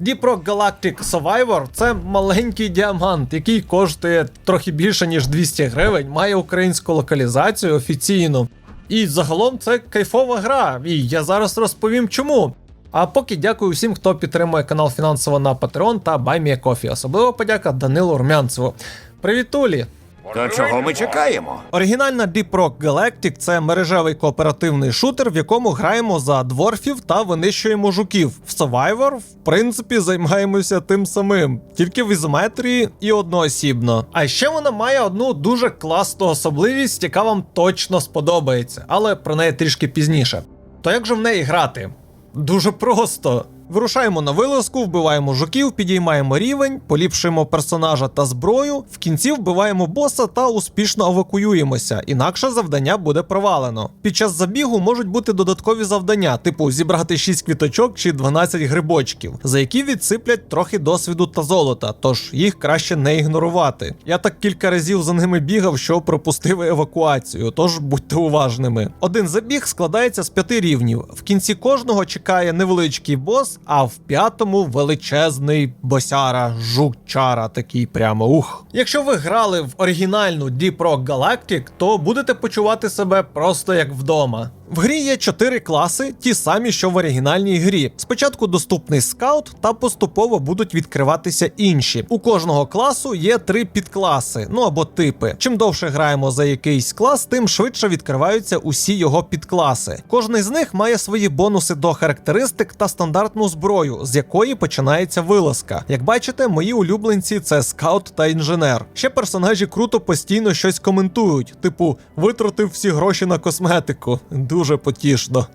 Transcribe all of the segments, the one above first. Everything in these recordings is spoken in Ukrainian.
Rock Galactic Survivor це маленький діамант, який коштує трохи більше ніж 200 гривень, має українську локалізацію офіційну. І загалом це кайфова гра, і я зараз розповім чому. А поки дякую всім, хто підтримує канал фінансово на Patreon та BuyMeACoffee. Особливо подяка Данилу Румянцеву. Привіт, Тулі! То чого ми чекаємо? Оригінальна Deep Rock Galactic – це мережевий кооперативний шутер, в якому граємо за дворфів та винищуємо жуків. В Survivor, в принципі, займаємося тим самим, тільки в ізометрії і одноосібно. А ще вона має одну дуже класну особливість, яка вам точно сподобається, але про неї трішки пізніше. То як же в неї грати? Дуже просто. Вирушаємо на вилазку, вбиваємо жуків, підіймаємо рівень, поліпшуємо персонажа та зброю. В кінці вбиваємо боса та успішно евакуюємося, інакше завдання буде провалено. Під час забігу можуть бути додаткові завдання, типу зібрати 6 квіточок чи 12 грибочків, за які відсиплять трохи досвіду та золота, тож їх краще не ігнорувати. Я так кілька разів за ними бігав, що пропустив евакуацію, тож будьте уважними. Один забіг складається з п'яти рівнів. В кінці кожного чекає невеличкий бос, а в п'ятому величезний босяра, жучара такий прямо ух. Якщо ви грали в оригінальну Deep Rock Galactic, то будете почувати себе просто як вдома. В грі є чотири класи, ті самі, що в оригінальній грі. Спочатку доступний скаут, та поступово будуть відкриватися інші. У кожного класу є три підкласи, ну або типи. Чим довше граємо за якийсь клас, тим швидше відкриваються усі його підкласи. Кожний з них має свої бонуси до характеристик та стандартну зброю, з якої починається вилазка. Як бачите, мої улюбленці це скаут та інженер. Ще персонажі круто постійно щось коментують, типу витратив всі гроші на косметику. Дуже потішно.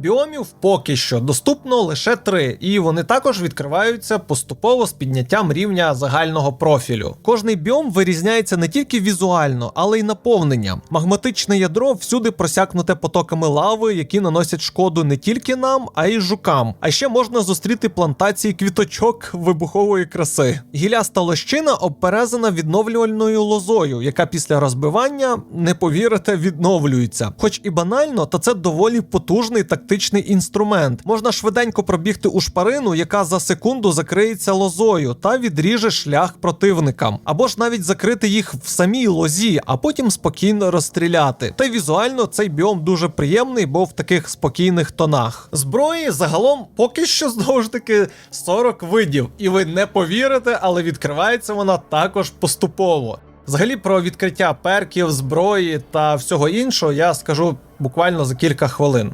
Біомів поки що доступно лише три, і вони також відкриваються поступово з підняттям рівня загального профілю. Кожний біом вирізняється не тільки візуально, але й наповненням. Магматичне ядро всюди просякнуте потоками лави, які наносять шкоду не тільки нам, а й жукам. А ще можна зустріти плантації квіточок вибухової краси. Гіляста лощина обперезана відновлювальною лозою, яка після розбивання, не повірите, відновлюється. Хоч і банально, та це доволі потужний тактичний інструмент. Можна швиденько пробігти у шпарину, яка за секунду закриється лозою та відріже шлях противникам, або ж навіть закрити їх в самій лозі, а потім спокійно розстріляти. Та візуально цей біом дуже приємний, бо в таких спокійних тонах. Зброї загалом поки що знову ж таки 40 видів, і ви не повірите, але відкривається вона також поступово. Взагалі про відкриття перків, зброї та всього іншого я скажу буквально за кілька хвилин.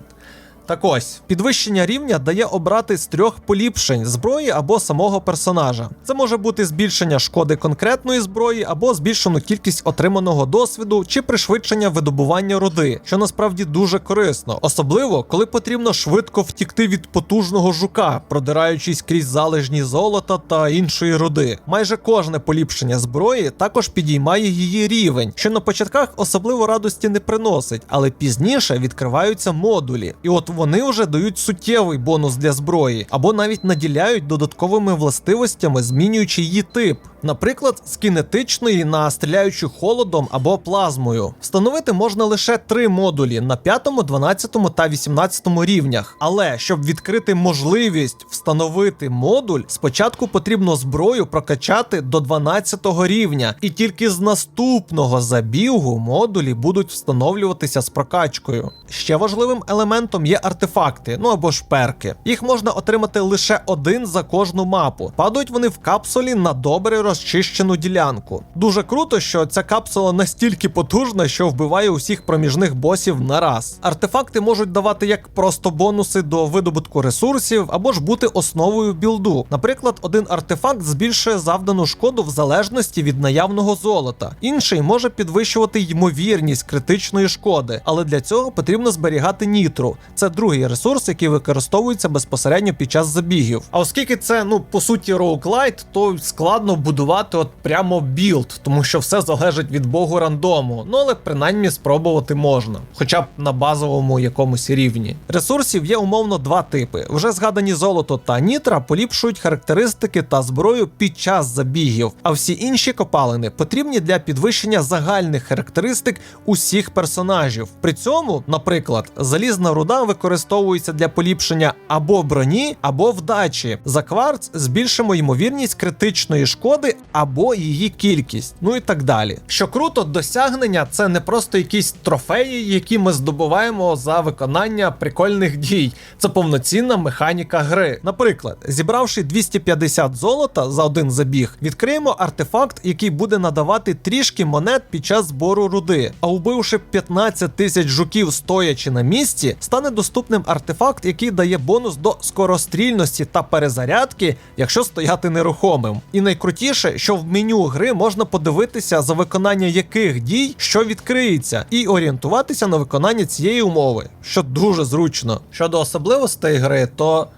Так ось, підвищення рівня дає обрати з трьох поліпшень зброї або самого персонажа. Це може бути збільшення шкоди конкретної зброї, або збільшену кількість отриманого досвіду чи пришвидшення видобування руди, що насправді дуже корисно, особливо коли потрібно швидко втікти від потужного жука, продираючись крізь залежні золота та іншої руди. Майже кожне поліпшення зброї також підіймає її рівень, що на початках особливо радості не приносить, але пізніше відкриваються модулі, і от вони вже дають суттєвий бонус для зброї, або навіть наділяють додатковими властивостями, змінюючи її тип. Наприклад, з кінетичної на стріляючу холодом або плазмою. Встановити можна лише три модулі на 5, 12 та 18 рівнях. Але щоб відкрити можливість встановити модуль, спочатку потрібно зброю прокачати до 12 рівня, і тільки з наступного забігу модулі будуть встановлюватися з прокачкою. Ще важливим елементом є артефакти, ну або ж перки. Їх можна отримати лише один за кожну мапу. Падають вони в капсулі на добре розчищену ділянку. Дуже круто, що ця капсула настільки потужна, що вбиває усіх проміжних босів на раз. Артефакти можуть давати як просто бонуси до видобутку ресурсів, або ж бути основою білду. Наприклад, один артефакт збільшує завдану шкоду в залежності від наявного золота. Інший може підвищувати ймовірність критичної шкоди, але для цього потрібно зберігати нітру. Це другий ресурс, який використовується безпосередньо під час забігів. А оскільки це ну по суті роуклайт, то складно будувати от прямо білд, тому що все залежить від богу рандому. Ну але принаймні спробувати можна, хоча б на базовому якомусь рівні. Ресурсів є умовно два типи. Вже згадані золото та нітра поліпшують характеристики та зброю під час забігів, а всі інші копалини потрібні для підвищення загальних характеристик усіх персонажів. При цьому, наприклад, залізна руда використовується використовуються для поліпшення або броні, або вдачі. За кварц збільшимо ймовірність критичної шкоди або її кількість, ну і так далі. Що круто, досягнення це не просто якісь трофеї, які ми здобуваємо за виконання прикольних дій. Це повноцінна механіка гри. Наприклад, зібравши 250 золота за один забіг, відкриємо артефакт, який буде надавати трішки монет під час збору руди. А убивши 15 тисяч жуків стоячи на місці, стане доступним артефакт, який дає бонус до скорострільності та перезарядки, якщо стояти нерухомим. І найкрутіше, що в меню гри можна подивитися за виконання яких дій що відкриється, і орієнтуватися на виконання цієї умови, що дуже зручно. Щодо особливостей гри, то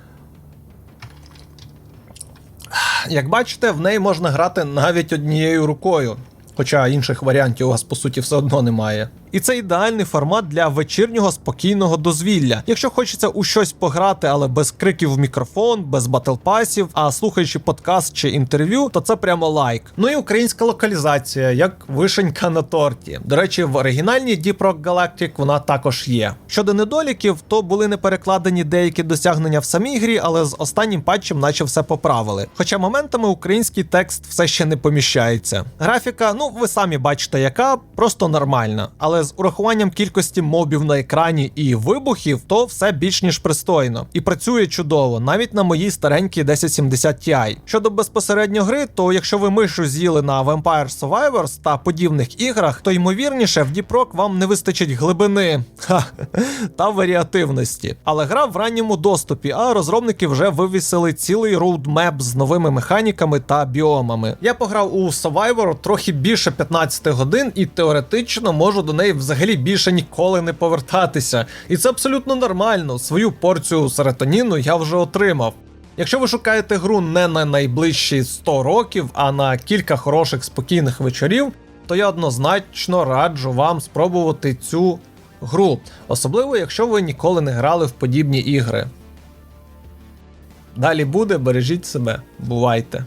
як бачите, в неї можна грати навіть однією рукою. Хоча інших варіантів у вас по суті все одно немає. І це ідеальний формат для вечірнього спокійного дозвілля. Якщо хочеться у щось пограти, але без криків в мікрофон, без батлпасів, а слухаючи подкаст чи інтерв'ю, то це прямо лайк. Ну і українська локалізація, як вишенька на торті. До речі, в оригінальній Deep Rock Galactic вона також є. Щодо недоліків, то були не перекладені деякі досягнення в самій грі, але з останнім патчем наче все поправили. Хоча моментами український текст все ще не поміщається. Графіка, ну ви самі бачите, яка просто нормальна. Але з урахуванням кількості мобів на екрані і вибухів, то все більш ніж пристойно. І працює чудово, навіть на моїй старенькій 1070 Ti. Щодо безпосередньо гри, то якщо ви мишу з'їли на Vampire Survivors та подібних іграх, то ймовірніше в Rock вам не вистачить глибини та варіативності. Але гра в ранньому доступі, а розробники вже вивісили цілий роудмеп з новими механіками та біомами. Я пограв у Survivor трохи більше 15 годин і теоретично можу до неї взагалі більше ніколи не повертатися. І це абсолютно нормально. Свою порцію серотоніну я вже отримав. Якщо ви шукаєте гру не на найближчі 100 років, а на кілька хороших спокійних вечорів, то я однозначно раджу вам спробувати цю гру, особливо якщо ви ніколи не грали в подібні ігри. Далі буде, бережіть себе, бувайте.